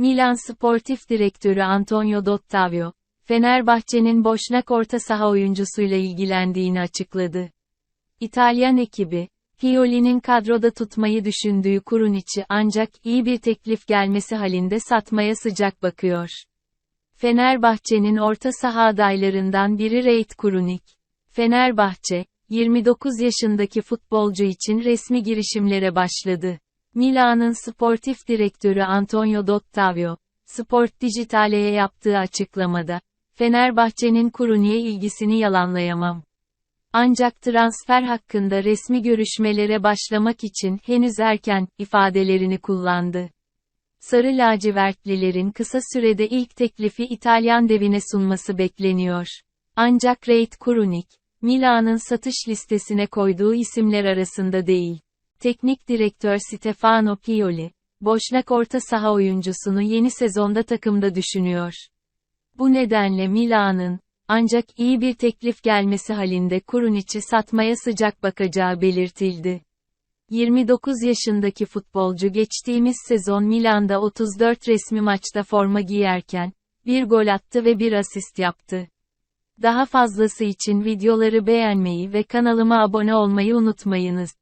Milan Sportif Direktörü Antonio Dottavio, Fenerbahçe'nin boşnak orta saha oyuncusuyla ilgilendiğini açıkladı. İtalyan ekibi, Pioli'nin kadroda tutmayı düşündüğü Kuruniç'i ancak iyi bir teklif gelmesi halinde satmaya sıcak bakıyor. Fenerbahçe'nin orta saha adaylarından biri Reit Kurunik. Fenerbahçe, 29 yaşındaki futbolcu için resmi girişimlere başladı. Milan'ın sportif direktörü Antonio Dottavio, Sport Digitale'ye yaptığı açıklamada, Fenerbahçe'nin Kurunik'e ilgisini yalanlayamam. Ancak transfer hakkında resmi görüşmelere başlamak için henüz erken ifadelerini kullandı. Sarı lacivertlilerin kısa sürede ilk teklifi İtalyan devine sunması bekleniyor. Ancak Reit Kurunik, Milan'ın satış listesine koyduğu isimler arasında değil. Teknik direktör Stefano Pioli, boşnak orta saha oyuncusunu yeni sezonda takımda düşünüyor. Bu nedenle Milan'ın, ancak iyi bir teklif gelmesi halinde Kurunic'i satmaya sıcak bakacağı belirtildi. 29 yaşındaki futbolcu geçtiğimiz sezon Milan'da 34 resmi maçta forma giyerken, bir gol attı ve bir asist yaptı. Daha fazlası için videoları beğenmeyi ve kanalıma abone olmayı unutmayınız.